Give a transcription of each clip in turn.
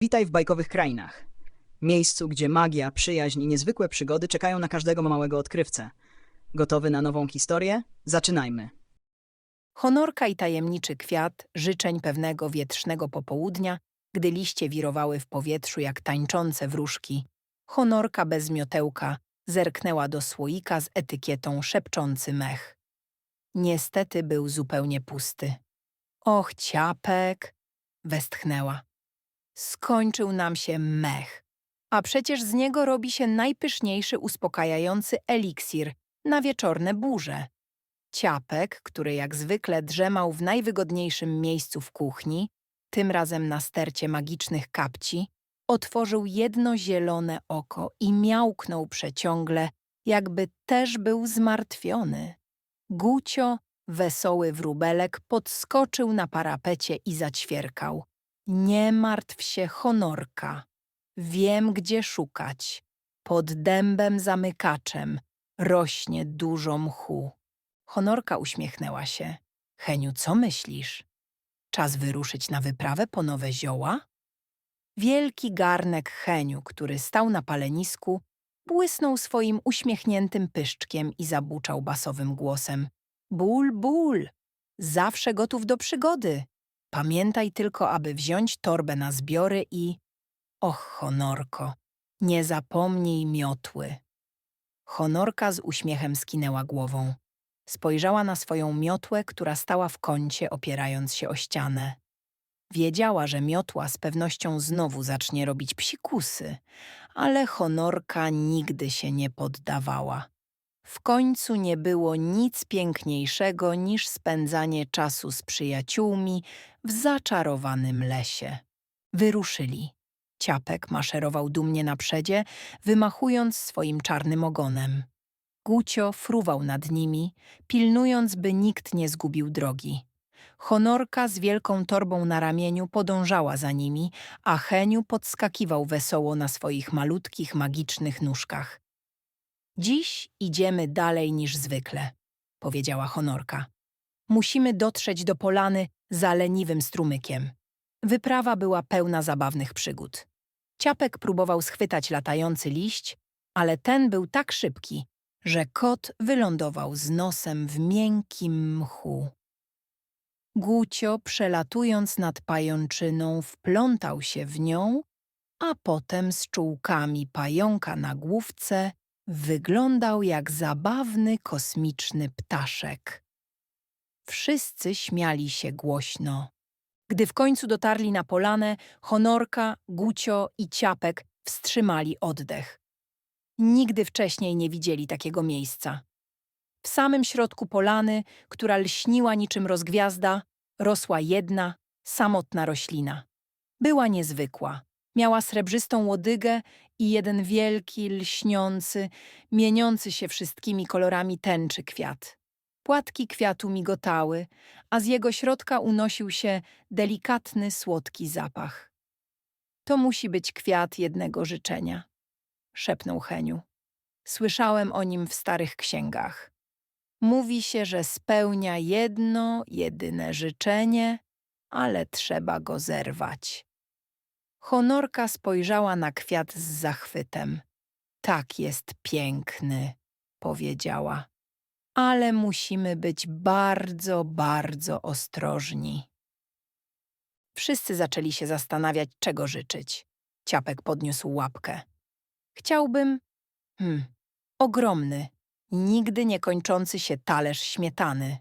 Witaj w bajkowych krainach. Miejscu, gdzie magia, przyjaźń i niezwykłe przygody czekają na każdego małego odkrywcę. Gotowy na nową historię? Zaczynajmy. Honorka i tajemniczy kwiat życzeń pewnego wietrznego popołudnia, gdy liście wirowały w powietrzu jak tańczące wróżki. Honorka bez miotełka zerknęła do słoika z etykietą szepczący mech. Niestety był zupełnie pusty. Och, ciapek! westchnęła. Skończył nam się mech. A przecież z niego robi się najpyszniejszy uspokajający eliksir na wieczorne burze. Ciapek, który jak zwykle drzemał w najwygodniejszym miejscu w kuchni, tym razem na stercie magicznych kapci, otworzył jedno zielone oko i miałknął przeciągle, jakby też był zmartwiony. Gucio, wesoły wróbelek, podskoczył na parapecie i zaćwierkał. Nie martw się, honorka. Wiem, gdzie szukać. Pod dębem zamykaczem rośnie dużo mchu. Honorka uśmiechnęła się. Heniu, co myślisz? Czas wyruszyć na wyprawę po nowe zioła? Wielki garnek Heniu, który stał na palenisku, błysnął swoim uśmiechniętym pyszczkiem i zabuczał basowym głosem. Ból, ból! Zawsze gotów do przygody. Pamiętaj tylko, aby wziąć torbę na zbiory i... Och, Honorko, nie zapomnij miotły. Honorka z uśmiechem skinęła głową. Spojrzała na swoją miotłę, która stała w kącie, opierając się o ścianę. Wiedziała, że miotła z pewnością znowu zacznie robić psikusy, ale honorka nigdy się nie poddawała. W końcu nie było nic piękniejszego niż spędzanie czasu z przyjaciółmi w zaczarowanym lesie. Wyruszyli. Ciapek maszerował dumnie na przedzie, wymachując swoim czarnym ogonem. Gucio fruwał nad nimi, pilnując, by nikt nie zgubił drogi. Honorka z wielką torbą na ramieniu podążała za nimi, a Heniu podskakiwał wesoło na swoich malutkich, magicznych nóżkach. Dziś idziemy dalej niż zwykle, powiedziała Honorka. Musimy dotrzeć do polany za leniwym strumykiem. Wyprawa była pełna zabawnych przygód. Ciapek próbował schwytać latający liść, ale ten był tak szybki, że kot wylądował z nosem w miękkim mchu. Gucio, przelatując nad pajączyną, wplątał się w nią, a potem z czułkami pająka na główce wyglądał jak zabawny kosmiczny ptaszek. Wszyscy śmiali się głośno. Gdy w końcu dotarli na polanę, Honorka, Gucio i Ciapek wstrzymali oddech. Nigdy wcześniej nie widzieli takiego miejsca. W samym środku polany, która lśniła niczym rozgwiazda, rosła jedna, samotna roślina. Była niezwykła. Miała srebrzystą łodygę i jeden wielki, lśniący, mieniący się wszystkimi kolorami tęczy kwiat. Płatki kwiatu migotały, a z jego środka unosił się delikatny, słodki zapach. To musi być kwiat jednego życzenia szepnął Heniu. Słyszałem o nim w starych księgach. Mówi się, że spełnia jedno, jedyne życzenie, ale trzeba go zerwać. Honorka spojrzała na kwiat z zachwytem. Tak jest piękny, powiedziała. Ale musimy być bardzo, bardzo ostrożni. Wszyscy zaczęli się zastanawiać, czego życzyć. Ciapek podniósł łapkę. Chciałbym, hmm, ogromny, nigdy nie kończący się talerz śmietany.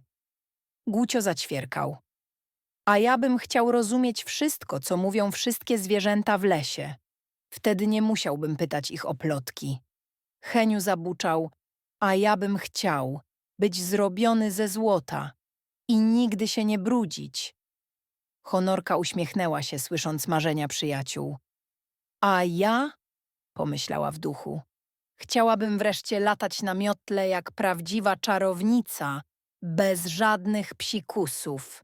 Gucio zaćwierkał. A ja bym chciał rozumieć wszystko, co mówią wszystkie zwierzęta w lesie. Wtedy nie musiałbym pytać ich o plotki. Heniu zabuczał, a ja bym chciał być zrobiony ze złota i nigdy się nie brudzić. Honorka uśmiechnęła się, słysząc marzenia przyjaciół. A ja pomyślała w duchu. Chciałabym wreszcie latać na miotle jak prawdziwa czarownica, bez żadnych psikusów.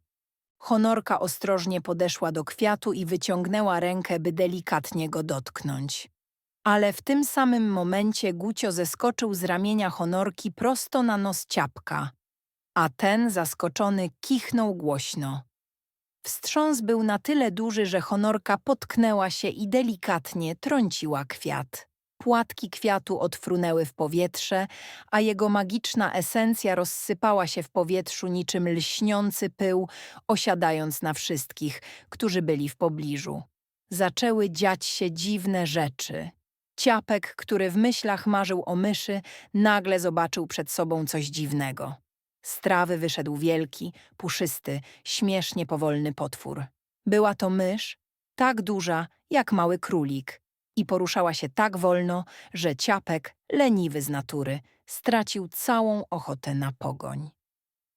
Honorka ostrożnie podeszła do kwiatu i wyciągnęła rękę, by delikatnie go dotknąć. Ale w tym samym momencie Gucio zeskoczył z ramienia Honorki prosto na nos ciapka, a ten, zaskoczony, kichnął głośno. Wstrząs był na tyle duży, że honorka potknęła się i delikatnie trąciła kwiat. Płatki kwiatu odfrunęły w powietrze, a jego magiczna esencja rozsypała się w powietrzu niczym lśniący pył, osiadając na wszystkich, którzy byli w pobliżu. Zaczęły dziać się dziwne rzeczy. Ciapek, który w myślach marzył o myszy, nagle zobaczył przed sobą coś dziwnego. Z trawy wyszedł wielki, puszysty, śmiesznie powolny potwór. Była to mysz, tak duża jak mały królik i poruszała się tak wolno, że ciapek, leniwy z natury, stracił całą ochotę na pogoń.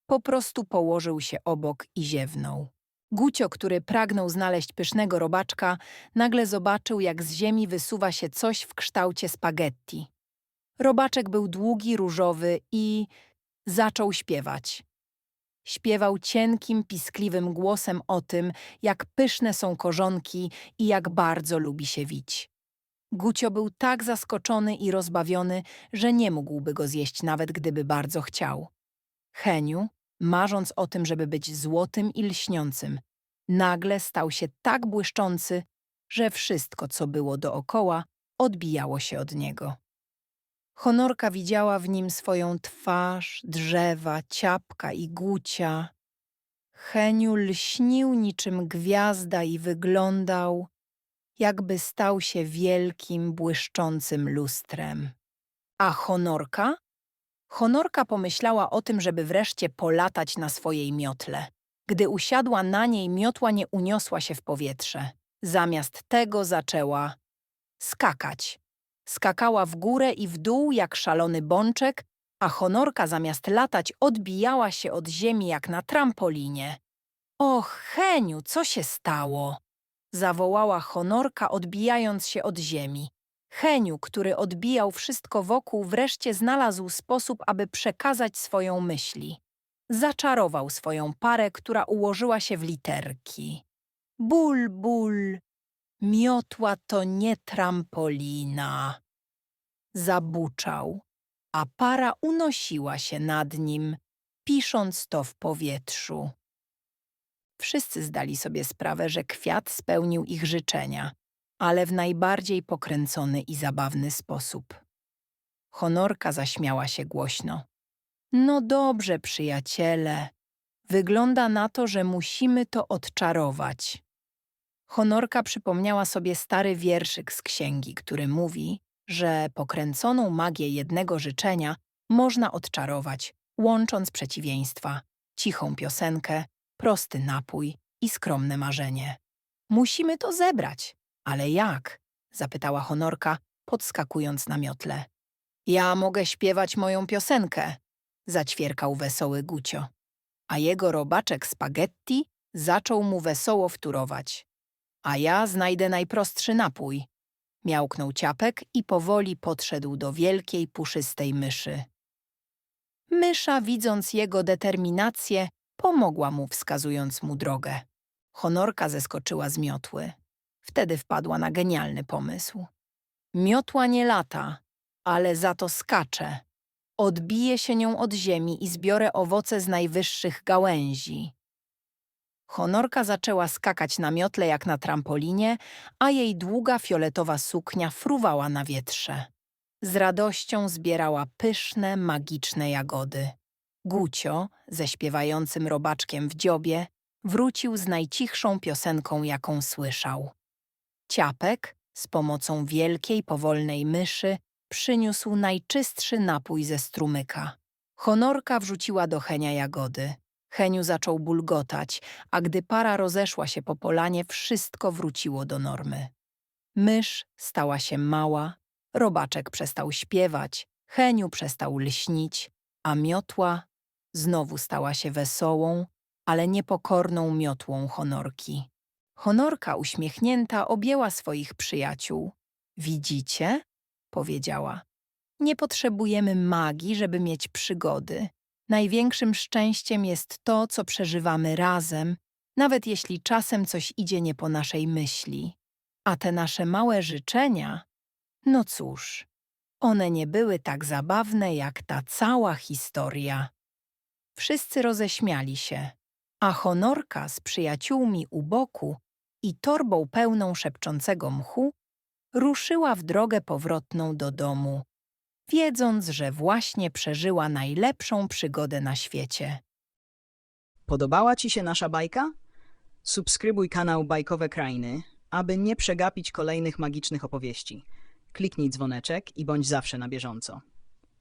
Po prostu położył się obok i ziewnął. Gucio, który pragnął znaleźć pysznego robaczka, nagle zobaczył, jak z ziemi wysuwa się coś w kształcie spaghetti. Robaczek był długi, różowy i zaczął śpiewać. Śpiewał cienkim, piskliwym głosem o tym, jak pyszne są korzonki i jak bardzo lubi się wić. Gucio był tak zaskoczony i rozbawiony, że nie mógłby go zjeść nawet gdyby bardzo chciał. Heniu, marząc o tym, żeby być złotym i lśniącym, nagle stał się tak błyszczący, że wszystko, co było dookoła, odbijało się od niego. Honorka widziała w nim swoją twarz, drzewa, ciapka i gucia. Heniu lśnił niczym gwiazda i wyglądał, jakby stał się wielkim, błyszczącym lustrem. A Honorka? Honorka pomyślała o tym, żeby wreszcie polatać na swojej miotle. Gdy usiadła na niej, miotła nie uniosła się w powietrze. Zamiast tego zaczęła skakać. Skakała w górę i w dół jak szalony bączek, a Honorka zamiast latać odbijała się od ziemi jak na trampolinie. Och, Heniu, co się stało? Zawołała Honorka, odbijając się od ziemi. Heniu, który odbijał wszystko wokół, wreszcie znalazł sposób, aby przekazać swoją myśli. Zaczarował swoją parę, która ułożyła się w literki. Ból, ból, miotła to nie trampolina. Zabuczał, a para unosiła się nad nim, pisząc to w powietrzu. Wszyscy zdali sobie sprawę, że kwiat spełnił ich życzenia, ale w najbardziej pokręcony i zabawny sposób. Honorka zaśmiała się głośno. No dobrze, przyjaciele. Wygląda na to, że musimy to odczarować. Honorka przypomniała sobie stary wierszyk z księgi, który mówi, że pokręconą magię jednego życzenia można odczarować, łącząc przeciwieństwa, cichą piosenkę, prosty napój i skromne marzenie. Musimy to zebrać. Ale jak? zapytała Honorka, podskakując na miotle. Ja mogę śpiewać moją piosenkę, zaćwierkał wesoły Gucio. A jego robaczek spaghetti zaczął mu wesoło wturować. A ja znajdę najprostszy napój. Miałknął ciapek i powoli podszedł do wielkiej, puszystej myszy. Mysza, widząc jego determinację, pomogła mu, wskazując mu drogę. Honorka zeskoczyła z miotły. Wtedy wpadła na genialny pomysł. Miotła nie lata, ale za to skacze. Odbiję się nią od ziemi i zbiorę owoce z najwyższych gałęzi. Honorka zaczęła skakać na miotle jak na trampolinie, a jej długa fioletowa suknia fruwała na wietrze. Z radością zbierała pyszne, magiczne jagody. Gucio, ze śpiewającym robaczkiem w dziobie, wrócił z najcichszą piosenką, jaką słyszał. Ciapek, z pomocą wielkiej, powolnej myszy, przyniósł najczystszy napój ze strumyka. Honorka wrzuciła do Henia jagody. Heniu zaczął bulgotać, a gdy para rozeszła się po polanie, wszystko wróciło do normy. Mysz stała się mała, robaczek przestał śpiewać, Heniu przestał lśnić, a miotła znowu stała się wesołą, ale niepokorną miotłą honorki. Honorka uśmiechnięta objęła swoich przyjaciół. Widzicie? powiedziała. Nie potrzebujemy magii, żeby mieć przygody. Największym szczęściem jest to, co przeżywamy razem, nawet jeśli czasem coś idzie nie po naszej myśli. A te nasze małe życzenia, no cóż, one nie były tak zabawne jak ta cała historia. Wszyscy roześmiali się, a Honorka z przyjaciółmi u boku i torbą pełną szepczącego mchu ruszyła w drogę powrotną do domu, wiedząc, że właśnie przeżyła najlepszą przygodę na świecie. Podobała Ci się nasza bajka? Subskrybuj kanał Bajkowe Krainy, aby nie przegapić kolejnych magicznych opowieści. Kliknij dzwoneczek i bądź zawsze na bieżąco.